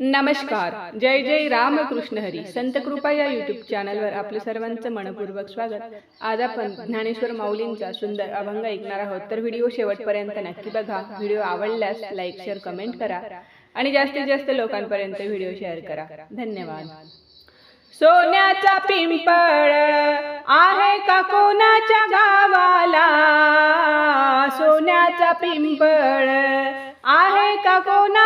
नमस्कार. जय जय रामकृष्ण हरी. संत कृपा या युट्यूब चॅनलवर आपलं सर्वांचं मनपूर्वक स्वागत. आज आपण ज्ञानेश्वर माऊलींचा सुंदर अभंग ऐकणार आहोत. तर व्हिडिओ शेवटपर्यंत नक्की बघा. व्हिडिओ आवडल्यास लाईक शेअर कमेंट करा. आणि जास्तीत जास्त लोकांपर्यंत व्हिडिओ शेअर करा. धन्यवाद. सोन्याचा पिंपळ आहे का कोणाच्या गावाला? सोन्याचा पिंपळ आहे का कोणाच्या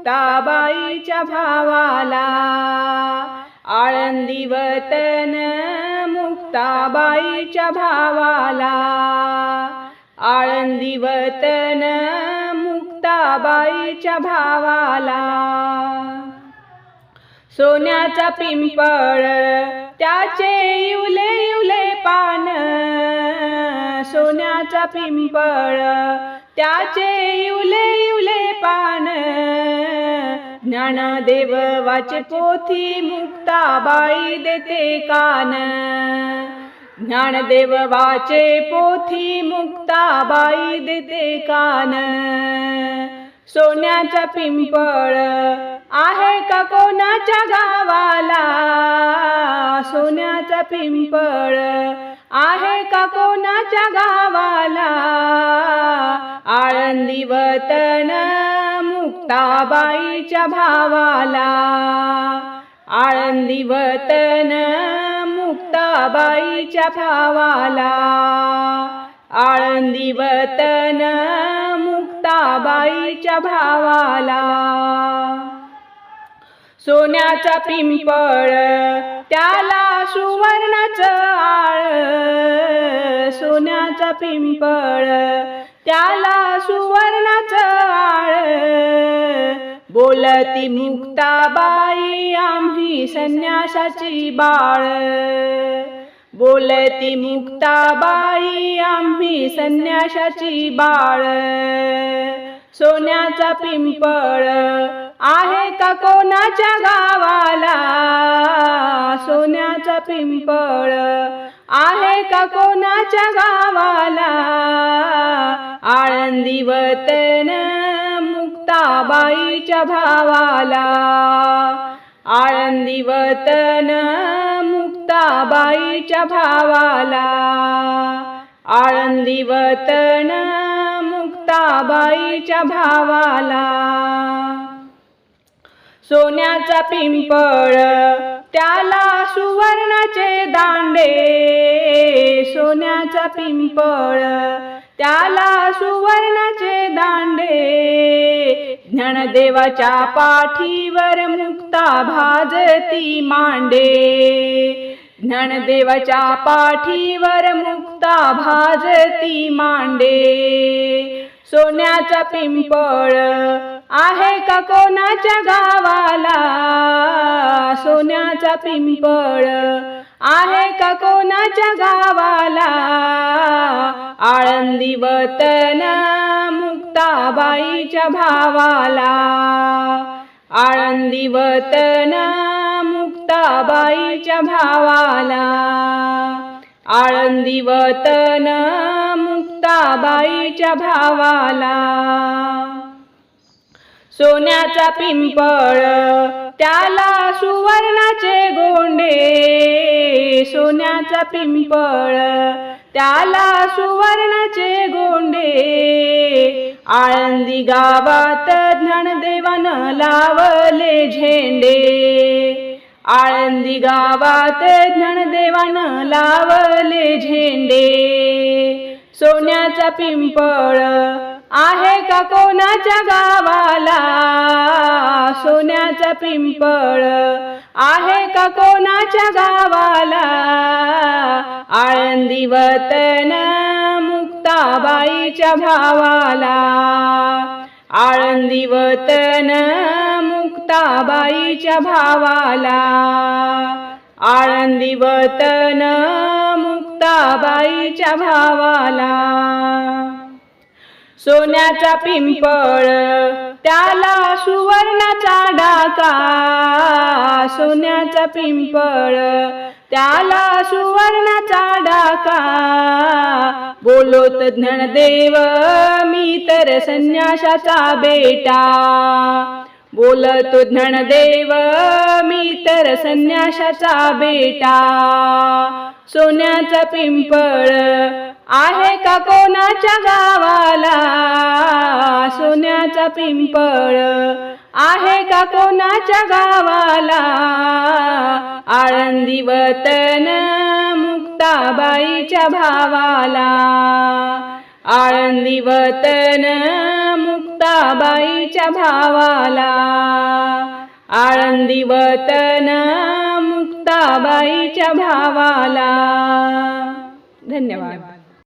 मुक्ताबाईच्या भावाला. आळंदी वतन मुक्ताबाईच्या भावाला. आळंदी वतन मुक्ताबाईच्या भावाला. सोन्याचा पिंपळ त्याचे इवले इवले पान. सोन्याचा पिंपळ त्याचे इवले इवले पान. ज्ञानदेव वाचे पोथी मुक्ताबाई देते कान. ज्ञानदेव वाचे पोथी मुक्ताबाई देते कान. सोन्याचा पिंपळ आहे का कोणाच्या गावाला? सोन्याचा पिंपळ आहे का कोणाच्या गावाला? आळंदी वतन मुक्ताबाईच्या भावाला. आळंदी वतन मुक्ताबाईच्या भावाला. आळंदी वतन मुक्ताबाईच्या भावाला. सोन्याचा पिंपळ त्याला सुवर्णाचं आळ. सोन्याचा पिंपळ त्याला सुवर्णाचं आळ. बोलती मुक्ताबाई आम्ही संन्यासाची बाळ. बोलती मुक्ताबाई आम्ही संन्यासाची बाळ. सोन्याचा पिंपळ आहे का कोणाच्या गावाला? सोन्याचा पिंपळ आहे का कोणाच्या गावाला? आळंदी वतन मुक्ताबाईच्या भावाला. आळंदी वतन मुक्ताबाईच्या भावाला. आळंदी वतन मुक्ताबाईच्या भावाला. सोन्याचा पिंपळ त्याला सुवर्णाचे दांडे. सोन्याचा पिंपळ त्याला सुवर्णाचे दांडे. ज्ञानदेवाच्या पाठीवर मुक्ता भाजती मांडे. ज्ञानदेवाच्या पाठीवर मुक्ता भाजती मांडे. सोन्याचा पिंपळ आहे का कोणाच्या गावाला? सोन्याचा पिंपळ आहे का कोणाच्या गावाला? आळंदी वतन आईच्या भावाला. आळंदी वतन मुक्ताबाईच्या भावाला. आळंदी वतन मुक्ताबाईच्या भावाला. सोन्याचा पिंपळ त्याला सुवर्णाचे गोंडे. सोन्याचा पिंपळ त्याला सुवर्णाचे आळंदी गावात ज्ञानदेवान लावले झेंडे. आळंदी गावात ज्ञानदेवान लावले झेंडे. सोन्याचा पिंपळ आहे का कोणाच्या गावाला? सोन्याचा पिंपळ आहे का कोणाच्या गावाला? आळंदी वतन बाईच्या भावाला. आळंदी वतन मुक्ताबाईच्या भावाला. आळंदी वतन मुक्ताबाईच्या भावाला. सोन्याचा पिंपळ त्याला सुवर्णाचा डाका. सोन्याचा पिंपळ त्याला सुवर्णाचा डाका. बोलोत ज्ञानदेव मी तर संन्यासाचा बेटा. बोलतो ज्ञानदेव मी तर संन्यासाचा बेटा. सोन्याचा पिंपळ आहे का कोणाच्या गावाला? सोन्याचा पिंपळ आहे का कोणाच्या गावाला? आळंदी वतन मुक्ताबाईच्या भावाला. आळंदी वतन मुक्ताबाईच्या भावाला. आळंदी वतन मुक्ताबाईच्या भावाला. धन्यवाद.